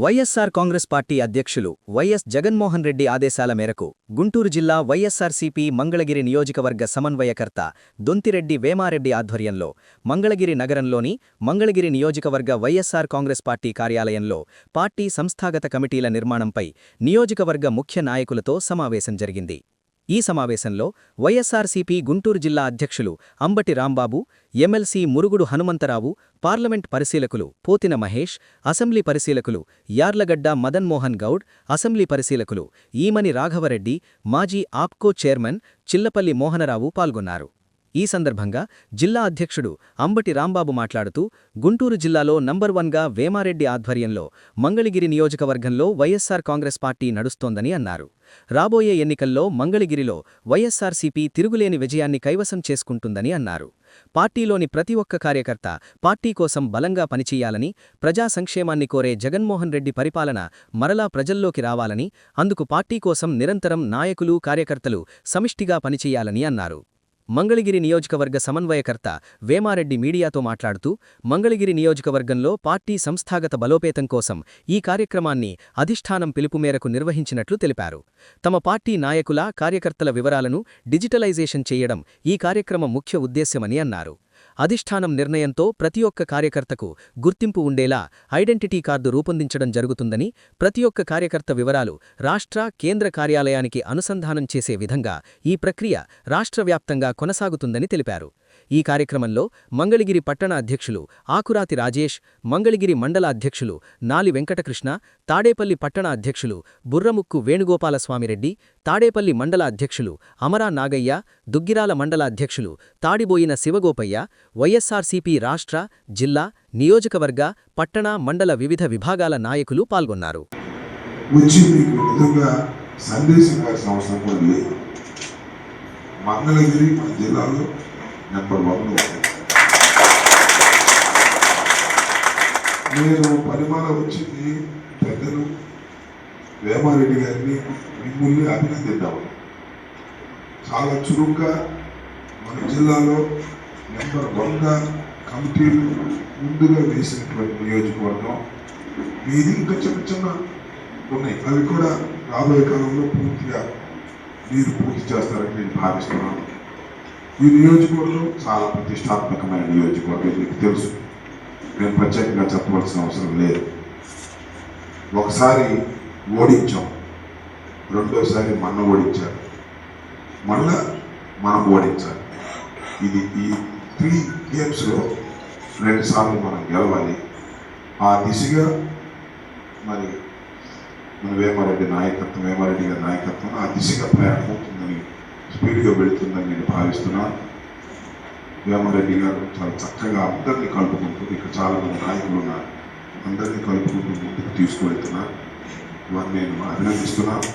YSR Congress party అధ్యక్షులు వైఎస్ జగన్మోహన్ రెడ్డి ఆదేశాల మేరకు గుంటూరు జిల్లా వైఎస్సార్సీపీ మంగళగిరి నియోజకవర్గ సమన్వయకర్త దొంతిరెడ్డి వేమారెడ్డి ఆధ్వర్యంలో మంగళగిరి నగరంలోని మంగళగిరి నియోజకవర్గ వైఎస్సార్ కాంగ్రెస్ పార్టీ కార్యాలయంలో పార్టీ సంస్థాగత కమిటీల నిర్మాణంపై నియోజకవర్గ ముఖ్య నాయకులతో సమావేశం జరిగింది. ఈ సమావేశంలో వైఎస్సార్సీపీ గుంటూరు జిల్లా అధ్యక్షులు అంబటి రాంబాబు ఎమ్మెల్సీ మురుగుడు హనుమంతరావు పార్లమెంట్ పరిశీలకులు పోతిన మహేష్ అసెంబ్లీ పరిశీలకులు యార్లగడ్డ మదన్మోహన్ గౌడ్ అసెంబ్లీ పరిశీలకులు ఈమని రాఘవరెడ్డి మాజీ ఆప్కో చైర్మన్ చిల్లపల్లి మోహనరావు పాల్గొన్నారు. ఈ సందర్భంగా జిల్లా అధ్యక్షుడు అంబటి రాంబాబు మాట్లాడుతూ గుంటూరు జిల్లాలో నంబర్ వన్గా వేమారెడ్డి ఆధ్వర్యంలో మంగళగిరి నియోజకవర్గంలో వైఎస్సార్ కాంగ్రెస్ పార్టీ నడుస్తోందని అన్నారు. రాబోయే ఎన్నికల్లో మంగళగిరిలో వైఎస్సార్సీపీ తిరుగులేని విజయాన్ని కైవసం చేసుకుంటుందని అన్నారు. పార్టీలోని ప్రతి ఒక్క కార్యకర్త పార్టీ కోసం బలంగా పనిచేయాలని ప్రజా సంక్షేమాన్ని కోరే జగన్మోహన్ రెడ్డి పరిపాలన మరలా ప్రజల్లోకి రావాలని అందుకు పార్టీ కోసం నిరంతరం నాయకులు కార్యకర్తలు సమిష్టిగా పనిచేయాలని అన్నారు. మంగళగిరి నియోజకవర్గ సమన్వయకర్త వేమారెడ్డి మీడియాతో మాట్లాడుతూ మంగళగిరి నియోజకవర్గంలో పార్టీ సంస్థాగత బలోపేతం కోసం ఈ కార్యక్రమాన్ని అధిష్టానం పిలుపు మేరకు నిర్వహించినట్లు తెలిపారు. తమ పార్టీ నాయకుల కార్యకర్తల వివరాలను డిజిటలైజేషన్ చేయడం ఈ కార్యక్రమం ముఖ్య ఉద్దేశ్యమని అన్నారు. అధిష్టానం నిర్ణయంతో ప్రతి ఒక్క కార్యకర్తకు గుర్తింపు ఉండేలా ఐడెంటిటీ కార్డు రూపొందించడం జరుగుతుందని ప్రతి ఒక్క కార్యకర్త వివరాలు రాష్ట్ర కేంద్ర కార్యాలయానికి అనుసంధానం చేసే విధంగా ఈ ప్రక్రియ రాష్ట్ర వ్యాప్తంగా కొనసాగుతుందని తెలిపారు. ఈ కార్యక్రమంలో మంగళగిరి పట్టణ అధ్యక్షులు ఆకురాతి రాజేష్ మంగళగిరి మండల అధ్యక్షులు నాలి వెంకటకృష్ణ తాడేపల్లి పట్టణ అధ్యక్షులు బుర్రముక్కు వేణుగోపాలస్వామిరెడ్డి తాడేపల్లి మండల అధ్యక్షులు అమరా నాగయ్య దుగ్గిరాల మండల అధ్యక్షులు తాడిబోయిన శివగోపయ్య వైఎస్సార్సీపీ రాష్ట్ర జిల్లా నియోజకవర్గ పట్టణ మండల వివిధ విభాగాల నాయకులు పాల్గొన్నారు. సందేశం మంగళగిరి జిల్లాలో నెంబర్ వన్లో మీరు నేను పరిమాణ వచ్చింది పెద్దలు వేమారెడ్డి గారిని మిమ్మల్ని అభినందిద్దాము. చాలా చురుగ్గా మన జిల్లాలో నెంబర్ వన్గా కమిటీలు ముందుగా వేసినటువంటి నియోజకవర్గం. మీది ఇంకా చిన్న చిన్న ఉన్నాయి. అవి కూడా రాబోయే కాలంలో పూర్తిగా మీరు పూర్తి చేస్తారని నేను భావిస్తున్నాను. ఈ నియోజకవర్గం చాలా ప్రతిష్టాత్మకమైన నియోజకవర్గం మీకు తెలుసు. నేను ప్రత్యేకంగా చెప్పవలసిన అవసరం లేదు. ఒకసారి ఓడించాం. రెండోసారి మన ఓడించారు మళ్ళా మనం ఓడించాలి ఇది ఈ త్రీ గేమ్స్లో రెండుసార్లు మనం గెలవాలి. ఆ దిశగా మరి మన వేమారెడ్డి నాయకత్వం వేమారెడ్డి గారి నాయకత్వం ఆ దిశగా ప్రయాణం అవుతుందని స్పీడ్గా వెళుతుందని నేను భావిస్తున్నాను వేమారెడ్డి గారు చాలా చక్కగా అందరినీ కలుపుకుంటూ ఇక్కడ చాలామంది నాయకులు ఉన్నారు. అందరినీ కలుపుకుంటూ ముందుకు తీసుకువెళ్తున్నారు ఇవన్నీ నేను అభినందిస్తున్నాను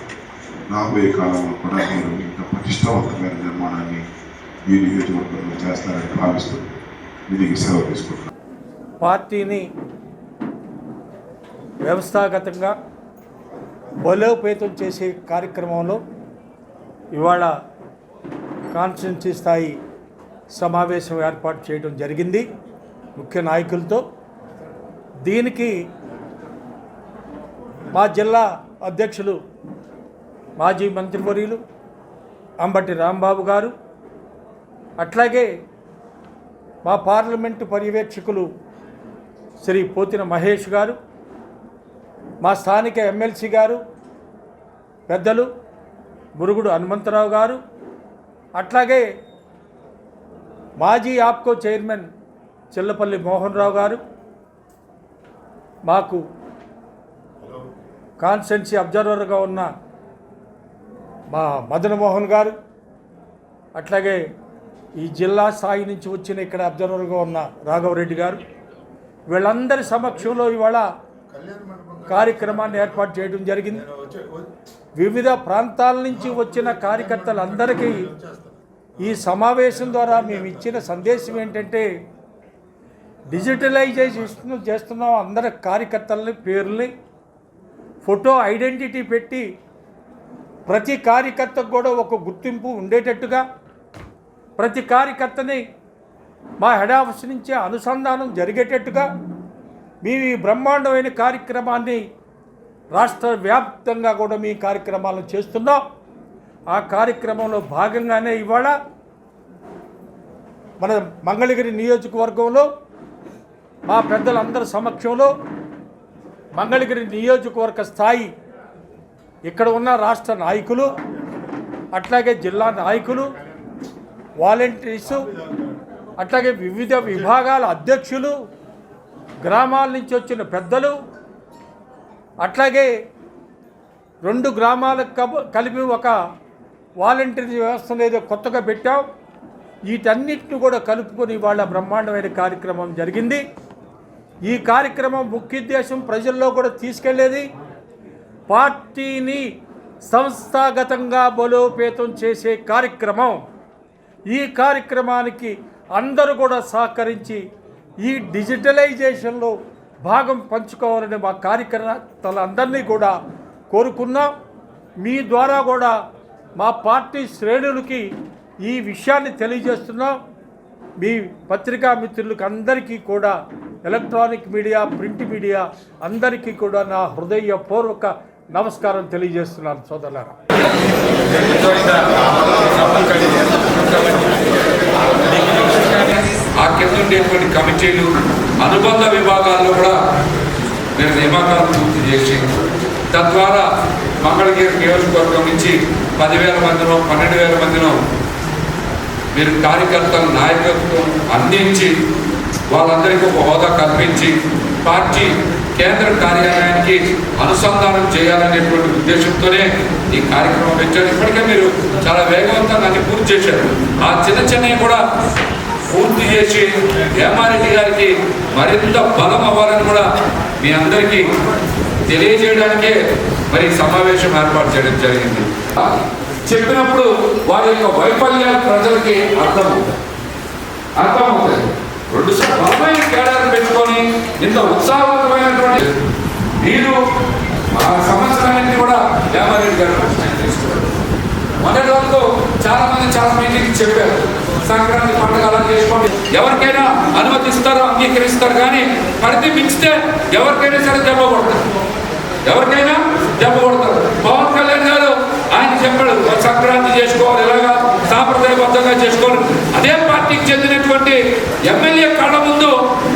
రాబోయే కాలంలో కూడా మీరు ఇంకా పటిష్టవంతమైన నిర్మాణాన్ని ఈ నియోజకవర్గంలో చేస్తారని భావిస్తూ దీనికి సెలవు తీసుకుంటున్నాను పార్టీని వ్యవస్థాగతంగా బలోపేతం చేసే కార్యక్రమంలో ఇవాళ కాన్స్టిట్యున్సీ స్థాయి సమావేశం ఏర్పాటు చేయడం జరిగింది. ముఖ్య నాయకులతో దీనికి మా జిల్లా అధ్యక్షులు మాజీ మంత్రివర్యులు అంబటి రాంబాబు గారు అట్లాగే మా పార్లమెంటు పర్యవేక్షకులు శ్రీ పోతిన మహేష్ గారు మా స్థానిక ఎమ్మెల్సీ గారు పెద్దలు మురుగుడు హనుమంతరావు గారు అట్లాగే మాజీ ఆప్కో చైర్మన్ చిల్లపల్లి మోహన్ రావు గారు మాకు కాన్స్టెన్సీ అబ్జర్వర్గా ఉన్న మా మదన్ మోహన్ గారు అట్లాగే ఈ జిల్లా స్థాయి నుంచి వచ్చిన ఇక్కడ అబ్జర్వర్గా ఉన్న రాఘవరెడ్డి గారు వీళ్ళందరి సమక్షంలో ఇవాళ కార్యక్రమాన్ని ఏర్పాటు చేయడం జరిగింది. వివిధ ప్రాంతాల నుంచి వచ్చిన కార్యకర్తలందరికీ ఈ సమావేశం ద్వారా మేము ఇచ్చిన సందేశం ఏంటంటే డిజిటలైజేషన్ చేస్తున్నాం అందరి కార్యకర్తలని పేర్లని ఫోటో ఐడెంటిటీ పెట్టి ప్రతి కార్యకర్తకు కూడా ఒక గుర్తింపు ఉండేటట్టుగా ప్రతి కార్యకర్తని మా హెడ్ ఆఫీస్ నుంచి అనుసంధానం జరిగేటట్టుగా మేము ఈ బ్రహ్మాండమైన కార్యక్రమాన్ని రాష్ట్ర వ్యాప్తంగా కూడా మీ కార్యక్రమాలను చేస్తున్నాం. ఆ కార్యక్రమంలో భాగంగానే ఇవాళ మన మంగళగిరి నియోజకవర్గంలో మా పెద్దలందరి సమక్షంలో మంగళగిరి నియోజకవర్గ స్థాయి ఇక్కడ ఉన్న రాష్ట్ర నాయకులు అట్లాగే జిల్లా నాయకులు వాలంటీర్సు అట్లాగే వివిధ విభాగాల అధ్యక్షులు గ్రామాల నుంచి వచ్చిన పెద్దలు అట్లాగే రెండు గ్రామాలకు కబ- కలిపి ఒక వాలంటీర్ వ్యవస్థను ఏదో కొత్తగా పెట్టాం. వీటన్నిటిని కూడా కలుపుకొని వాళ్ళ బ్రహ్మాండమైన కార్యక్రమం జరిగింది. ఈ కార్యక్రమం ముఖ్యోద్దేశం ప్రజల్లో కూడా తీసుకెళ్ళేది. పార్టీని సంస్థాగతంగా బలోపేతం చేసే కార్యక్రమం. ఈ కార్యక్రమానికి అందరూ కూడా సహకరించి ఈ డిజిటలైజేషన్లో భాగం పంచుకోవాలని మా కార్యకర్తలందరినీ కూడా కోరుకున్నాం. మీ ద్వారా కూడా మా పార్టీ శ్రేణులకి ఈ విషయాన్ని తెలియజేస్తున్నాం. మీ పత్రికా మిత్రులకు అందరికీ కూడా ఎలక్ట్రానిక్ మీడియా ప్రింట్ మీడియా అందరికీ కూడా నా హృదయపూర్వక నమస్కారం తెలియజేస్తున్నాను సోదరులారా. ఆ కింద ఉండేటువంటి కమిటీలు అనుబంధ విభాగాల్లో కూడా నేను నియామకాలు పూర్తి చేసి తద్వారా మంగళగిరి నియోజకవర్గం నుంచి పదివేల మందినో పన్నెండు వేల మందినో మీరు కార్యకర్తల నాయకత్వం అందించి వాళ్ళందరికీ ఒక హోదా కల్పించి పార్టీ కేంద్ర కార్యాలయానికి అనుసంధానం చేయాలనేటువంటి ఉద్దేశంతోనే ఈ కార్యక్రమం పెట్టారు ఇప్పటికే మీరు చాలా వేగవంతంగా అన్ని పూర్తి చేశారు. ఆ చిన్న చిన్నవి కూడా పూర్తి చేసి హేమారెడ్డి గారికి మరింత బలం అవ్వాలని కూడా మీ అందరికీ తెలియజేయడానికే మరి సమావేశం ఏర్పాటు చేయడం జరిగింది. చెప్పినప్పుడు వారి యొక్క వైఫల్యాలు ప్రజలకి అర్థమవుతాయి. అర్థమవుతాయి. రెండు సార్లు బలమైన తేడాలు పెట్టుకొని ఇంత ఉత్సాహవంతమైనటువంటి మీరు ఆ సమస్యలన్నింటినీ కూడా హేమారెడ్డి గారు ప్రశ్న తీసుకున్నారు మొదటి వరకు చాలా మంది చాలా మీటింగ్ చెప్పారు. సంక్రాంతి పండుగ అలా చేసుకోండి. ఎవరికైనా అనుమతిస్తారో అంగీకరిస్తారు కానీ పరిధి మించితే ఎవరికైనా సరే దెబ్బ కొడతారు. ఎవరికైనా దెబ్బ కొడతారు పవన్ కళ్యాణ్ గారు ఆయన చెప్పాడు సంక్రాంతి చేసుకోవాలి ఇలాగా సాంప్రదాయబద్ధంగా చేసుకోవాలి. అదే పార్టీకి చెందినటువంటి ఎమ్మెల్యే కళ్ళ ముందు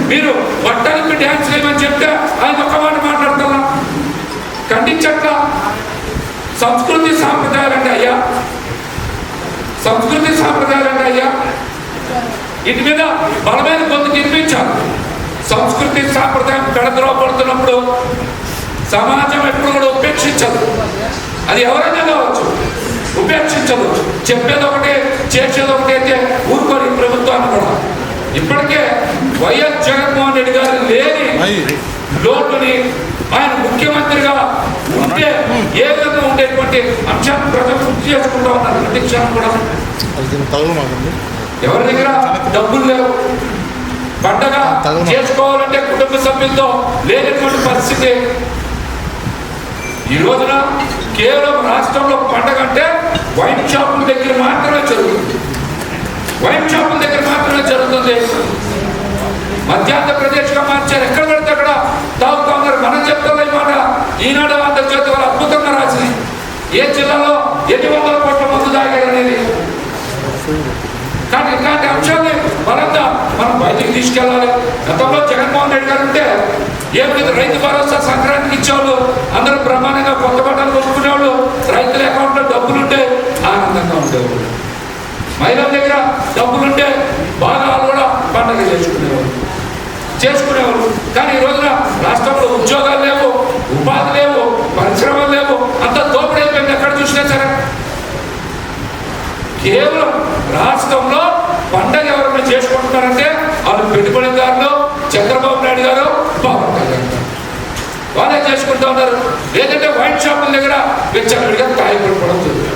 మీరు బట్టలకి డ్యాన్స్ చేయమని చెప్తే ఆయన ఒక్క మాట మాట్లాడతారా ఖండించట్లా? సంస్కృతి సాంప్రదాయాలు అంటే అయ్యా. సంస్కృతి సాంప్రదాయాలు అంటే అయ్యా. ఇటు మీద బలమైన కొంత తినిపించాలి సంస్కృతి సాంప్రదాయం పెడద్రోపడుతున్నప్పుడు సమాజం ఎప్పుడు కూడా ఉపేక్షించదు. అది ఎవరైనా కావచ్చు. ఉపేక్షించదు. చెప్పేది ఒకటే చేసేది ఒకటి అయితే ఊరుకోని ప్రభుత్వాన్ని కూడా. ఇప్పటికే వైఎస్ జగన్మోహన్ రెడ్డి గారు లేని లోటుని ఆయన ముఖ్యమంత్రిగా ఉంటే ఏ విధంగా ఉండేటువంటి అంశాన్ని ప్రజలు గుర్తు చేసుకుంటా ఉన్నారు ప్రతి క్షణం కూడా. ఎవరి దగ్గర డబ్బులు లేవు. పండగ. చేసుకోవాలంటే కుటుంబ సభ్యులతో లేనటువంటి పరిస్థితి. ఈ రోజున కేవలం రాష్ట్రంలో పండగ అంటే వైన్ షాపుల దగ్గర మాత్రమే జరుగుతుంది. వైన్ షాపుల దగ్గర మాత్రమే జరుగుతుంది. మధ్యాంధ్రప్రదేశ్గా మార్చారు. ఎక్కడ పడితే అక్కడ తాగుతా ఉన్నారు. మనం చెప్తాం మాట ఈనాడు ఆంధ్రజ్యోతి వాళ్ళు అద్భుతంగా రాసింది. ఏ జిల్లాలో ఎన్ని వందల కోట్ల మందు తాగారు అనేది? కానీ ఇలాంటి అంశాన్ని బలంగా మనం బయటికి తీసుకెళ్ళాలి. గతంలో జగన్మోహన్ రెడ్డి గారు ఉంటే ఏ లేదు రైతు భరోసా సంక్రాంతికి ఇచ్చేవాళ్ళు. అందరూ బ్రహ్మాండంగా కొత్త బట్టలు కొనుక్కునేవాళ్ళు. రైతుల అకౌంట్లో డబ్బులు ఉంటే ఆనందంగా ఉండేవాళ్ళు. మహిళల దగ్గర డబ్బులుంటే బాగా వాళ్ళు కూడా పండగ చేసుకునేవాళ్ళు. చేసుకునేవాళ్ళు. కానీ ఈ రోజున రాష్ట్రంలో ఉద్యోగాలు లేవు ఉపాధి లేవు పరిశ్రమలు లేవు. అంత దోపిడీ అయిపోయింది. ఎక్కడ చూసినా సరే. కేవలం రాష్ట్రంలో పండగ ఎవరైనా చేసుకుంటున్నారంటే వాళ్ళు పెట్టుబడిదారు చంద్రబాబు నాయుడు గారు పవన్ కళ్యాణ్ గారు వాళ్ళే చేసుకుంటూ ఉన్నారు. లేదంటే వైన్ షాపుల దగ్గర వెచ్చడిగా కాయపడిపోవడం జరుగుతుంది